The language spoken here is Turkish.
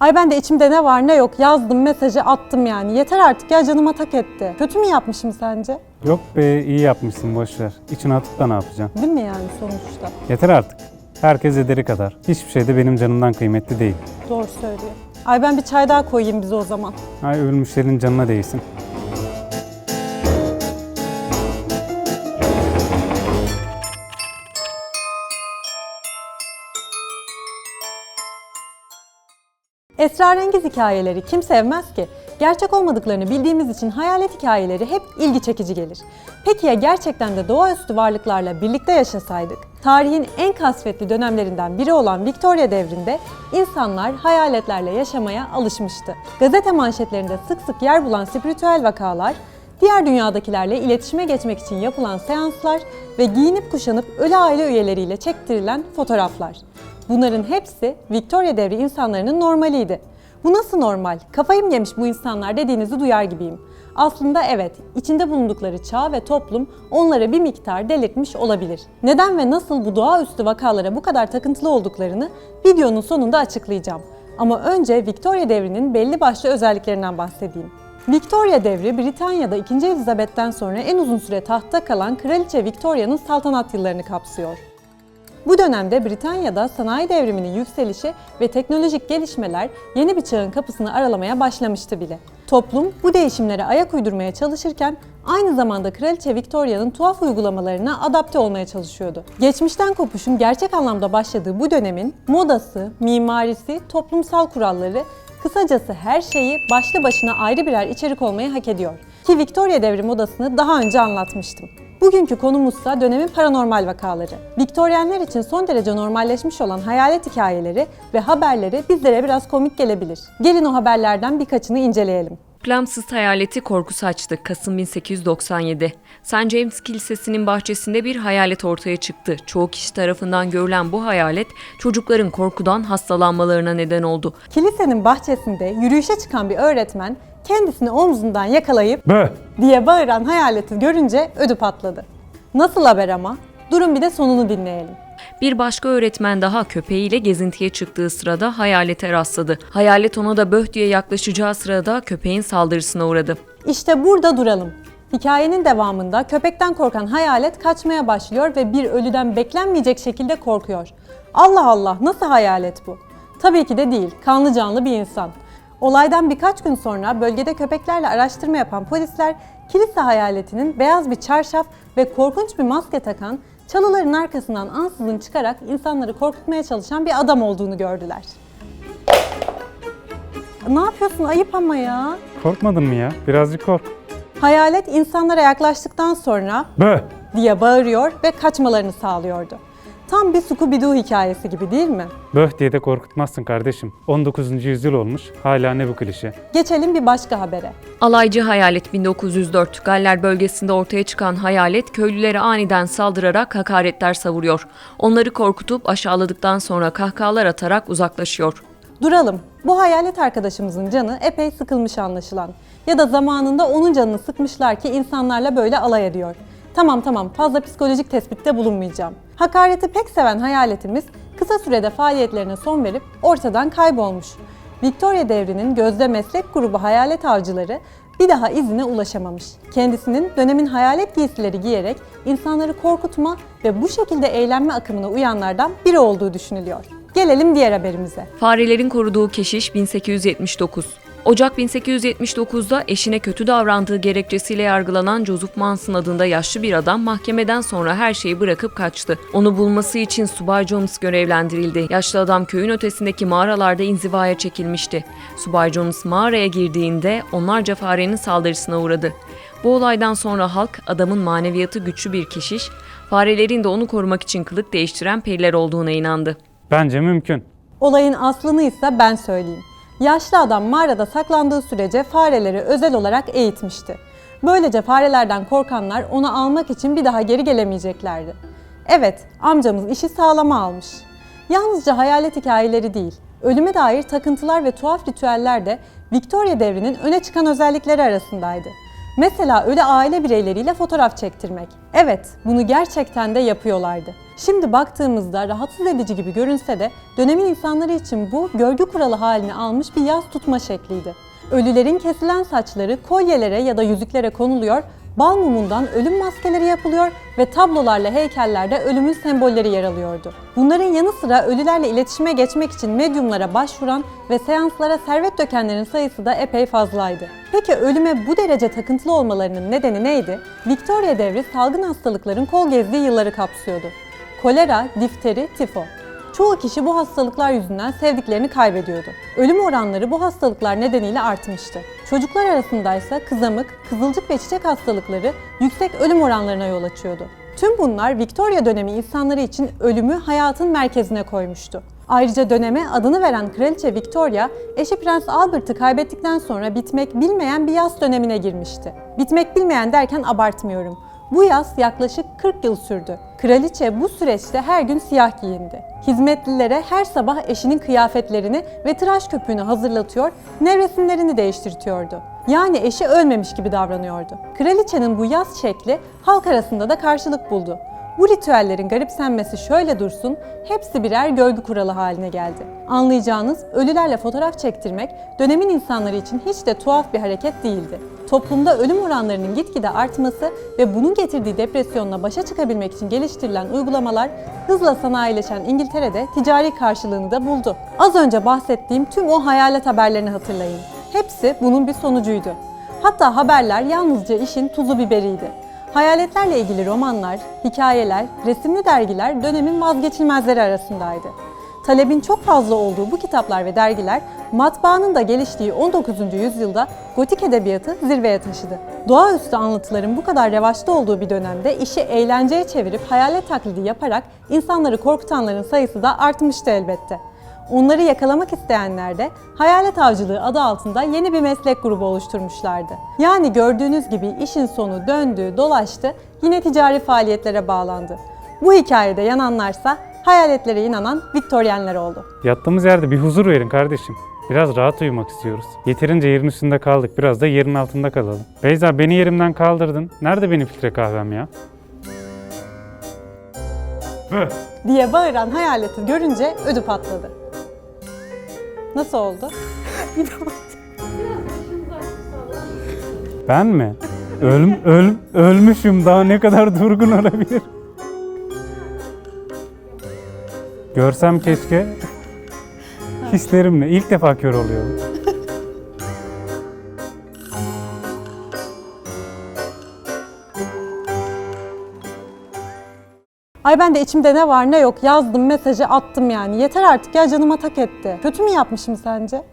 Ay ben de içimde ne var ne yok yazdım mesajı attım yani. Yeter artık ya canıma tak etti. Kötü mü yapmışım sence? Yok be iyi yapmışsın boşver. İçine atıp da ne yapacaksın? Değil mi yani sonuçta? Yeter artık. Herkes ederi kadar. Hiçbir şey de benim canımdan kıymetli değil. Doğru söylüyor. Ay ben bir çay daha koyayım bize o zaman. Ay ölmüşlerin canına değsin. Esrarengiz hikayeleri kim sevmez ki? Gerçek olmadıklarını bildiğimiz için hayalet hikayeleri hep ilgi çekici gelir. Peki ya gerçekten de doğaüstü varlıklarla birlikte yaşasaydık? Tarihin en kasvetli dönemlerinden biri olan Victoria devrinde insanlar hayaletlerle yaşamaya alışmıştı. Gazete manşetlerinde sık sık yer bulan spiritüel vakalar, diğer dünyadakilerle iletişime geçmek için yapılan seanslar ve giyinip kuşanıp ölü aile üyeleriyle çektirilen fotoğraflar. Bunların hepsi Victoria devri insanların normaliydi. Bu nasıl normal? Kafayı mı yemiş bu insanlar dediğinizi duyar gibiyim. Aslında evet, içinde bulundukları çağ ve toplum onlara bir miktar delirtmiş olabilir. Neden ve nasıl bu doğaüstü vakalara bu kadar takıntılı olduklarını videonun sonunda açıklayacağım. Ama önce Victoria devrinin belli başlı özelliklerinden bahsedeyim. Victoria devri Britanya'da 2. Elizabeth'ten sonra en uzun süre tahtta kalan Kraliçe Victoria'nın saltanat yıllarını kapsıyor. Bu dönemde Britanya'da sanayi devriminin yükselişi ve teknolojik gelişmeler yeni bir çağın kapısını aralamaya başlamıştı bile. Toplum bu değişimlere ayak uydurmaya çalışırken aynı zamanda Kraliçe Victoria'nın tuhaf uygulamalarına adapte olmaya çalışıyordu. Geçmişten kopuşun gerçek anlamda başladığı bu dönemin modası, mimarisi, toplumsal kuralları, kısacası her şeyi başlı başına ayrı birer içerik olmayı hak ediyor. Ki Victoria devri modasını daha önce anlatmıştım. Bugünkü konumuzsa dönemin paranormal vakaları. Viktoryenler için son derece normalleşmiş olan hayalet hikayeleri ve haberleri bizlere biraz komik gelebilir. Gelin o haberlerden birkaçını inceleyelim. Plamsız hayaleti korku saçtı. Kasım 1897. St. James Kilisesi'nin bahçesinde bir hayalet ortaya çıktı. Çoğu kişi tarafından görülen bu hayalet çocukların korkudan hastalanmalarına neden oldu. Kilisenin bahçesinde yürüyüşe çıkan bir öğretmen kendisini omzundan yakalayıp Bö! diye bağıran hayaleti görünce ödü patladı. Nasıl haber ama? Durun bir de sonunu dinleyelim. Bir başka öğretmen daha köpeğiyle gezintiye çıktığı sırada hayalete rastladı. Hayalet ona da böh diye yaklaşacağı sırada köpeğin saldırısına uğradı. İşte burada duralım. Hikayenin devamında köpekten korkan hayalet kaçmaya başlıyor ve bir ölüden beklenmeyecek şekilde korkuyor. Allah Allah nasıl hayalet bu? Tabii ki de değil, kanlı canlı bir insan. Olaydan birkaç gün sonra bölgede köpeklerle araştırma yapan polisler kilise hayaletinin beyaz bir çarşaf ve korkunç bir maske takan, çalıların arkasından ansızın çıkarak insanları korkutmaya çalışan bir adam olduğunu gördüler. Ne yapıyorsun? Ayıp ama ya. Korkmadın mı ya? Birazcık kork. Hayalet insanlara yaklaştıktan sonra Bö! diye bağırıyor ve kaçmalarını sağlıyordu. Tam bir Scooby-Doo hikayesi gibi değil mi? Böh diye de korkutmazsın kardeşim. 19. yüzyıl olmuş. Hala ne bu klişe? Geçelim bir başka habere. Alaycı Hayalet 1904 Galler bölgesinde ortaya çıkan hayalet köylülere aniden saldırarak hakaretler savuruyor. Onları korkutup aşağıladıktan sonra kahkahalar atarak uzaklaşıyor. Duralım. Bu hayalet arkadaşımızın canı epey sıkılmış anlaşılan. Ya da zamanında onun canını sıkmışlar ki insanlarla böyle alay ediyor. Tamam tamam fazla psikolojik tespitte bulunmayacağım. Hakareti pek seven hayaletimiz kısa sürede faaliyetlerine son verip ortadan kaybolmuş. Victoria devrinin gözde meslek grubu hayalet avcıları bir daha izine ulaşamamış. Kendisinin dönemin hayalet giysileri giyerek insanları korkutma ve bu şekilde eğlenme akımına uyanlardan biri olduğu düşünülüyor. Gelelim diğer haberimize. Farelerin koruduğu keşiş 1879. Ocak 1879'da eşine kötü davrandığı gerekçesiyle yargılanan Joseph Manson adında yaşlı bir adam mahkemeden sonra her şeyi bırakıp kaçtı. Onu bulması için Subay Jones görevlendirildi. Yaşlı adam köyün ötesindeki mağaralarda inzivaya çekilmişti. Subay Jones mağaraya girdiğinde onlarca farenin saldırısına uğradı. Bu olaydan sonra halk adamın maneviyatı güçlü bir keşiş, farelerin de onu korumak için kılık değiştiren periler olduğuna inandı. Bence mümkün. Olayın aslını ise ben söyleyeyim. Yaşlı adam mağarada saklandığı sürece fareleri özel olarak eğitmişti. Böylece farelerden korkanlar onu almak için bir daha geri gelemeyeceklerdi. Evet, amcamız işi sağlama almış. Yalnızca hayalet hikayeleri değil, ölüme dair takıntılar ve tuhaf ritüeller de Victoria devrinin öne çıkan özellikleri arasındaydı. Mesela ölü aile bireyleriyle fotoğraf çektirmek. Evet, bunu gerçekten de yapıyorlardı. Şimdi baktığımızda rahatsız edici gibi görünse de dönemin insanları için bu görgü kuralı halini almış bir yaz tutma şekliydi. Ölülerin kesilen saçları kolyelere ya da yüzüklere konuluyor, bal mumundan ölüm maskeleri yapılıyor ve tablolarla heykellerde ölümün sembolleri yer alıyordu. Bunların yanı sıra ölülerle iletişime geçmek için medyumlara başvuran ve seanslara servet dökenlerin sayısı da epey fazlaydı. Peki ölüme bu derece takıntılı olmalarının nedeni neydi? Victoria devri salgın hastalıkların kol gezdiği yılları kapsıyordu. Kolera, difteri, tifo. Çoğu kişi bu hastalıklar yüzünden sevdiklerini kaybediyordu. Ölüm oranları bu hastalıklar nedeniyle artmıştı. Çocuklar arasındaysa kızamık, kızılcık ve çiçek hastalıkları yüksek ölüm oranlarına yol açıyordu. Tüm bunlar Victoria dönemi insanları için ölümü hayatın merkezine koymuştu. Ayrıca döneme adını veren Kraliçe Victoria, eşi Prens Albert'ı kaybettikten sonra bitmek bilmeyen bir yaz dönemine girmişti. Bitmek bilmeyen derken abartmıyorum. Bu yaz yaklaşık 40 yıl sürdü. Kraliçe bu süreçte her gün siyah giyindi. Hizmetlilere her sabah eşinin kıyafetlerini ve tıraş köpüğünü hazırlatıyor, nevresimlerini değiştirtiyordu. Yani eşi ölmemiş gibi davranıyordu. Kraliçenin bu yaz şekli halk arasında da karşılık buldu. Bu ritüellerin garipsenmesi şöyle dursun, hepsi birer görgü kuralı haline geldi. Anlayacağınız ölülerle fotoğraf çektirmek dönemin insanları için hiç de tuhaf bir hareket değildi. Toplumda ölüm oranlarının gitgide artması ve bunun getirdiği depresyonla başa çıkabilmek için geliştirilen uygulamalar hızla sanayileşen İngiltere'de ticari karşılığını da buldu. Az önce bahsettiğim tüm o hayalet haberlerini hatırlayın. Hepsi bunun bir sonucuydu. Hatta haberler yalnızca işin tuzu biberiydi. Hayaletlerle ilgili romanlar, hikayeler, resimli dergiler dönemin vazgeçilmezleri arasındaydı. Talebin çok fazla olduğu bu kitaplar ve dergiler matbaanın da geliştiği 19. yüzyılda gotik edebiyatı zirveye taşıdı. Doğaüstü anlatıların bu kadar revaçta olduğu bir dönemde işi eğlenceye çevirip hayalet taklidi yaparak insanları korkutanların sayısı da artmıştı elbette. Onları yakalamak isteyenler de hayalet avcılığı adı altında yeni bir meslek grubu oluşturmuşlardı. Yani gördüğünüz gibi işin sonu döndü, dolaştı, yine ticari faaliyetlere bağlandı. Bu hikayede yananlarsa hayaletlere inanan Viktoryenler oldu. Yattığımız yerde bir huzur verin kardeşim. Biraz rahat uyumak istiyoruz. Yeterince yerin üstünde kaldık. Biraz da yerin altında kalalım. Beyza beni yerimden kaldırdın. Nerede benim filtre kahvem ya? Hı. diye bağıran hayaleti görünce ödü patladı. Nasıl oldu? Ben mi? Öl, öl, ölmüşüm daha ne kadar durgun olabilir? Görsem keşke hislerimle ilk defa kör oluyorum. Ay ben de içimde ne var ne yok yazdım mesajı attım yani. Yeter artık ya canıma tak etti. Kötü mü yapmışım sence?